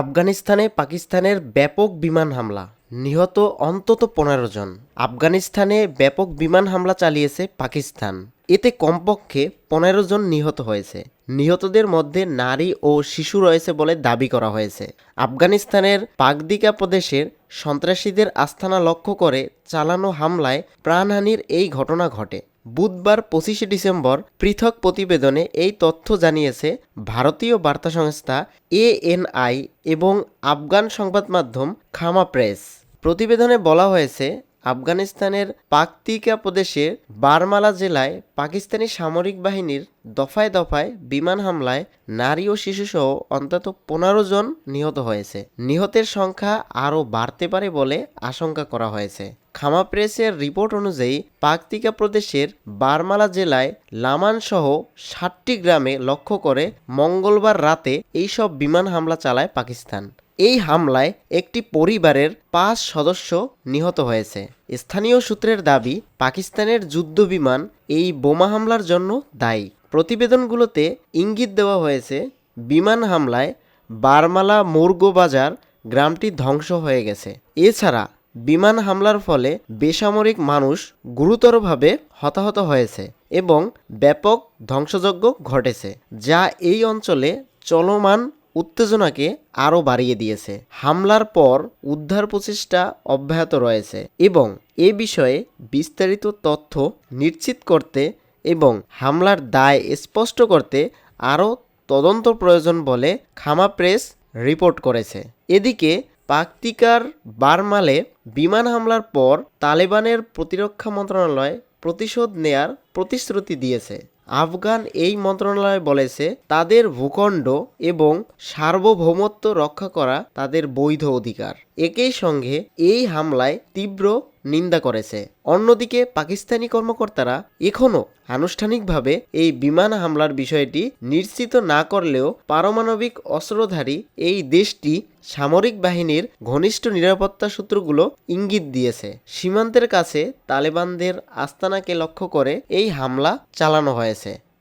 আফগানিস্তানে পাকিস্তানের ব্যাপক বিমান হামলা। নিহত অন্তত পনেরো জন। আফগানিস্তানে ব্যাপক বিমান হামলা চালিয়েছে পাকিস্তান। এতে কমপক্ষে পনেরো জন নিহত হয়েছে। নিহতদের মধ্যে নারী ও শিশু রয়েছে বলে দাবি করা হয়েছে। আফগানিস্তানের পাকদিকা প্রদেশের সন্ত্রাসীদের আস্থানা লক্ষ্য করে চালানো হামলায় প্রাণহানির এই ঘটনা ঘটে। বুধবার পঁচিশে ডিসেম্বর পৃথক প্রতিবেদনে এই তথ্য জানিয়েছে ভারতীয় বার্তা সংস্থা এএনআই এবং আফগান সংবাদ মাধ্যম খামা প্রেস। প্রতিবেদনে বলা হয়েছে আফগানিস্তানের পাকতিকা প্রদেশের বারমালা জেলায় পাকিস্তানি সামরিক বাহিনীর দফায় দফায় বিমান হামলায় নারী ও শিশুসহ অন্তত পনেরো জন নিহত হয়েছে। নিহতের সংখ্যা আরও বাড়তে পারে বলে আশঙ্কা করা হয়েছে। খামা প্রেসের রিপোর্ট অনুযায়ী পাকতিকা প্রদেশের বারমালা জেলায় লামান সহ ষাটটি গ্রামে লক্ষ্য করে মঙ্গলবার রাতে এইসব বিমান হামলা চালায় পাকিস্তান। এই হামলায় একটি পরিবারের পাঁচ সদস্য নিহত হয়েছে। স্থানীয় সূত্রের দাবি, পাকিস্তানের যুদ্ধ বিমান এই বোমা হামলার জন্য দায়ী। প্রতিবেদনগুলোতে ইঙ্গিত দেওয়া হয়েছে, বিমান হামলায় বারমালা মুরগো বাজার গ্রামটি ধ্বংস হয়ে গেছে। এছাড়া বিমান হামলার ফলে বেসামরিক মানুষ গুরুতরভাবে হতাহত হয়েছে এবং ব্যাপক ধ্বংসযজ্ঞ ঘটেছে, যা এই অঞ্চলে চলমান উত্তেজনাকে আরও বাড়িয়ে দিয়েছে। হামলার পর উদ্ধার প্রচেষ্টা অব্যাহত রয়েছে এবং এ বিষয়ে বিস্তারিত তথ্য নিশ্চিত করতে এবং হামলার দায় স্পষ্ট করতে আরও তদন্ত প্রয়োজন বলে খামা প্রেস রিপোর্ট করেছে। এদিকে পাকতিকার বারমালে বিমান হামলার পর তালেবানের প্রতিরক্ষা মন্ত্রণালয় প্রতিশোধ নেয়ার প্রতিশ্রুতি দিয়েছে। আফগান এই মন্ত্রণালয় বলেছে, তাদের ভূখণ্ড এবং সার্বভৌমত্ব রক্ষা করা তাদের বৈধ অধিকার। একই সঙ্গে এই হামলায় তীব্র নিন্দা করেছে। অন্যদিকে পাকিস্তানি কর্মকর্তারা এখনও আনুষ্ঠানিকভাবে এই বিমান হামলার বিষয়টি নিশ্চিত না করলেও পারমাণবিক অস্ত্রধারী এই দেশটি সামরিক বাহিনীর ঘনিষ্ঠ নিরাপত্তা সূত্রগুলো ইঙ্গিত দিয়েছে। সীমান্তের কাছে তালেবানদের আস্তানাকে লক্ষ্য করে এই হামলা চালানো হয়েছে।